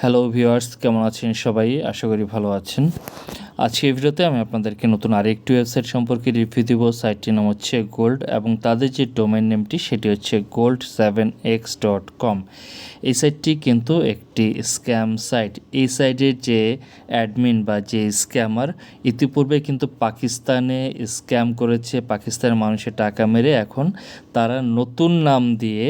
Hello viewers কেমন আছেন সবাই? আশা করি ভালো আছেন। আজকে ভিডিওতে আমি আপনাদেরকে নতুন আরেকটি ওয়েবসাইট সম্পর্কে রিভিউ দিব। সাইটটির নাম হচ্ছে গোল্ড এবং তাদের যে ডোমেন নেমটি সেটি হচ্ছে gold seven x dot com এই সাইটটি কিন্তু একটি স্ক্যাম সাইট এই সাইটের যে অ্যাডমিন বা যে স্ক্যামার ইতিপূর্বে কিন্তু পাকিস্তানে স্ক্যাম করেছে, পাকিস্তানের মানুষের টাকা মেরে এখন তারা নতুন নাম দিয়ে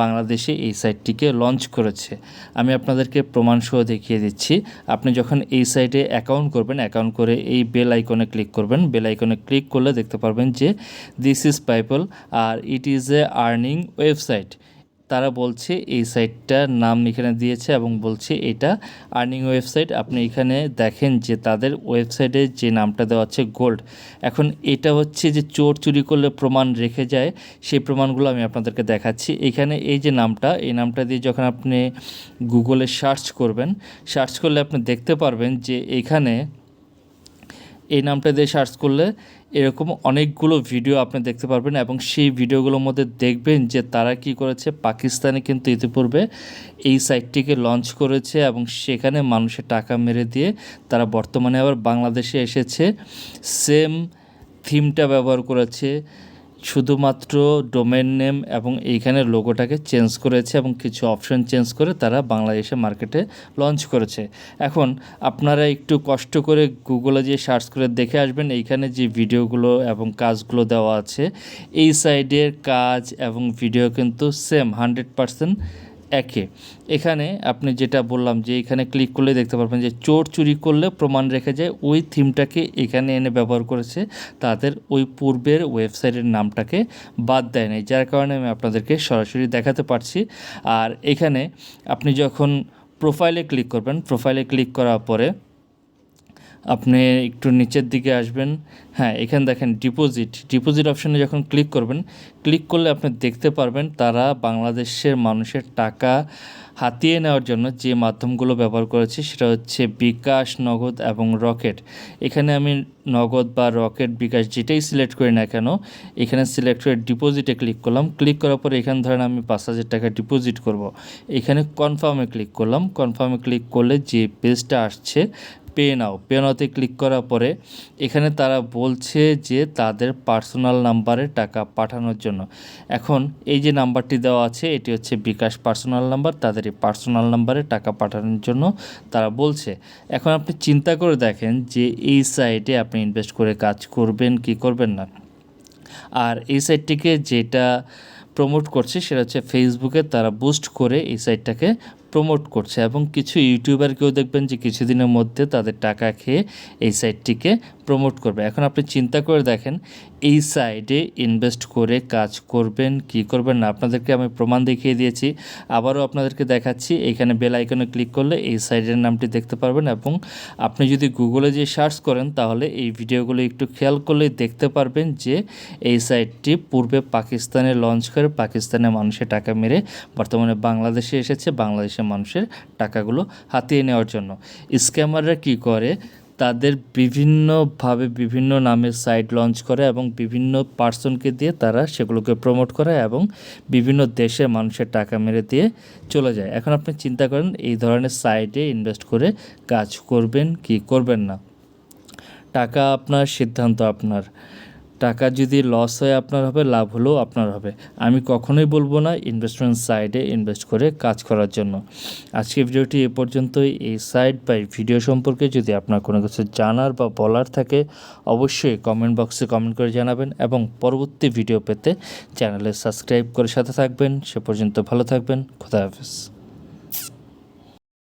বাংলাদেশে এই সাইটটিকে লঞ্চ করেছে। আমি আপনাদেরকে প্রমাণসহ দেখিয়ে দিচ্ছি। আপনি যখন এই সাইটে অ্যাকাউন্ট করবেন, অ্যাকাউন্ট করে এই বেল আইকনে ক্লিক করবেন। বেল আইকনে ক্লিক করলে দেখতে পারবেন যে this is PayPal R it is a earning website তারা বলছে এই সাইটটার নাম এখানে দিয়েছে এবং বলছে এটা আর্নিং ওয়েবসাইট। আপনি এখানে দেখেন যে তাদের ওয়েবসাইটে যে নামটা দেওয়া আছে গোল্ড। এখন এটা হচ্ছে যে চোর চুরি করলে প্রমাণ রেখে যায়, সেই প্রমাণগুলো আমি আপনাদেরকে দেখাচ্ছি। এখানে এই যে নামটা, এই নামটা দিয়ে যখন আপনি গুগলে সার্চ করবেন, সার্চ করলে আপনি দেখতে পারবেন যে এখানে এই নামটা দিয়ে সার্চ করলে এরকম অনেকগুলো ভিডিও আপনি দেখতে পারবেন এবং সেই ভিডিওগুলোর মধ্যে দেখবেন যে তারা কি করেছে। পাকিস্তানে কিন্তু ইতিপূর্বে এই সাইটটিকে লঞ্চ করেছে এবং সেখানে মানুষের টাকা মেরে দিয়ে তারা বর্তমানে আবার বাংলাদেশে এসেছে। সেম থিমটা ব্যবহার করেছে। শুধুমাত্র ডোমেন নেম এবং এইখানে লোগোটাকে চেঞ্জ করেছে এবং কিছু অপশন চেঞ্জ করে তারা বাংলাদেশে মার্কেটে লঞ্চ করেছে। এখন আপনারা একটু কষ্ট করে গুগলে যে সার্চ করে দেখে আসবেন, এইখানে যে ভিডিওগুলো এবং কাজগুলো দেওয়া আছে, এই সাইডের কাজ এবং ভিডিও কিন্তু সেম হান্ড্রেড পারসেন্ট একে। এখানে আপনি যেটা বললাম যে এখানে ক্লিক করলে দেখতে পারবেন যে চোর চুরি করলে প্রমাণ রেখে যায়, ওই থিমটাকে এখানে এনে ব্যবহার করেছে, তাদের ওই পূর্বের ওয়েবসাইটের নামটাকে বাদ দেয় নাই, যার কারণে আমি আপনাদেরকে সরাসরি দেখাতে পারছি। আর এখানে আপনি যখন প্রোফাইলে ক্লিক করবেন প্রোফাইলে ক্লিক করার পরে আপনি একটু নিচের দিকে আসবেন। হ্যাঁ এখানে দেখেন ডিপোজিট ডিপোজিট অপশানে যখন ক্লিক করবেন ক্লিক করলে আপনি দেখতে পারবেন তারা বাংলাদেশের মানুষের টাকা হাতিয়ে নেওয়ার জন্য যে মাধ্যমগুলো ব্যবহার করেছে, সেটা হচ্ছে বিকাশ, নগদ এবং রকেট। এখানে আমি নগদ বা রকেট, বিকাশ যেটাই সিলেক্ট করি না কেন, এখানে সিলেক্ট করে ডিপোজিটে ক্লিক করলাম। ক্লিক করার পরে এখানে ধরেন আমি পাঁচ হাজার টাকা ডিপোজিট করব। এখানে কনফার্মে ক্লিক করলাম। কনফার্মে ক্লিক করলে যে পেজটা আসছে পে নাও। পে নাওতে ক্লিক করার পরে এখানে তারা বলছে যে তাদের পার্সোনাল নাম্বারে টাকা পাঠানোর জন্য। এখন এই যে নাম্বারটি দেওয়া আছে, এটি হচ্ছে বিকাশ পার্সোনাল নাম্বার তাদের এই পার্সোনাল নাম্বারে টাকা পাঠানোর জন্য তারা বলছে। এখন আপনি চিন্তা করে দেখেন যে এই সাইটে আপনি ইনভেস্ট করে কাজ করবেন কি করবেন না। আর এই সাইটটিকে যেটা প্রমোট করছে, সেটা হচ্ছে ফেসবুকে তারা বুস্ট করে এই সাইটটাকে প্রমোট করছে এবং কিছু ইউটিউবারকেও দেখবেন যে কিছুদিনের মধ্যে তাদের টাকা খেয়ে এই সাইটটিকে প্রমোট করবে। এখন আপনি চিন্তা করে দেখেন, এই সাইডে ইনভেস্ট করে কাজ করবেন, কি করবেন না? আপনাদেরকে আমি প্রমাণ দেখিয়ে দিয়েছি। আবারও আপনাদেরকে দেখাচ্ছি, এখানে বেল আইকনে ক্লিক করলে এই সাইডের নামটি দেখতে পারবেন এবং আপনি যদি গুগলে যে সার্চ করেন, তাহলে এই ভিডিওগুলো একটু খেয়াল করলে দেখতে পারবেন যে এই সাইটটি পূর্বে পাকিস্তানে লঞ্চ করে পাকিস্তানের মানুষের টাকা মেরে বর্তমানে বাংলাদেশে এসেছে। বাংলাদেশের মানুষের টাকাগুলো হাতিয়ে নেওয়ার জন্য। স্ক্যামাররা কি করে? তাদের বিভিন্নভাবে বিভিন্ন নামের সাইট লঞ্চ করে এবং বিভিন্ন পার্সনকে দিয়ে তারা সেগুলোকে প্রমোট করে এবং বিভিন্ন দেশের মানুষের টাকা মেরে দিয়ে চলে যায়। এখন আপনি চিন্তা করেন, এই ধরনের সাইটে ইনভেস্ট করে কাজ করবেন কি করবেন না? টাকা আপনার, সিদ্ধান্ত আপনার। টাকা যদি লস হয়, আপনার হবে, লাভ হলেও আপনার হবে। আমি কখনোই বলব না ইনভেস্টমেন্ট সাইডে ইনভেস্ট করে কাজ করার জন্য। আজকে ভিডিওটি এ পর্যন্তই। এই সাইট বা এই ভিডিও সম্পর্কে যদি আপনার কোনো কিছু জানার বা বলার থাকে, অবশ্যই কমেন্ট বক্সে কমেন্ট করে জানাবেন এবং পরবর্তী ভিডিও পেতে চ্যানেলে সাবস্ক্রাইব করে সাথে থাকবেন। সে পর্যন্ত ভালো থাকবেন। খোদা হাফেজ।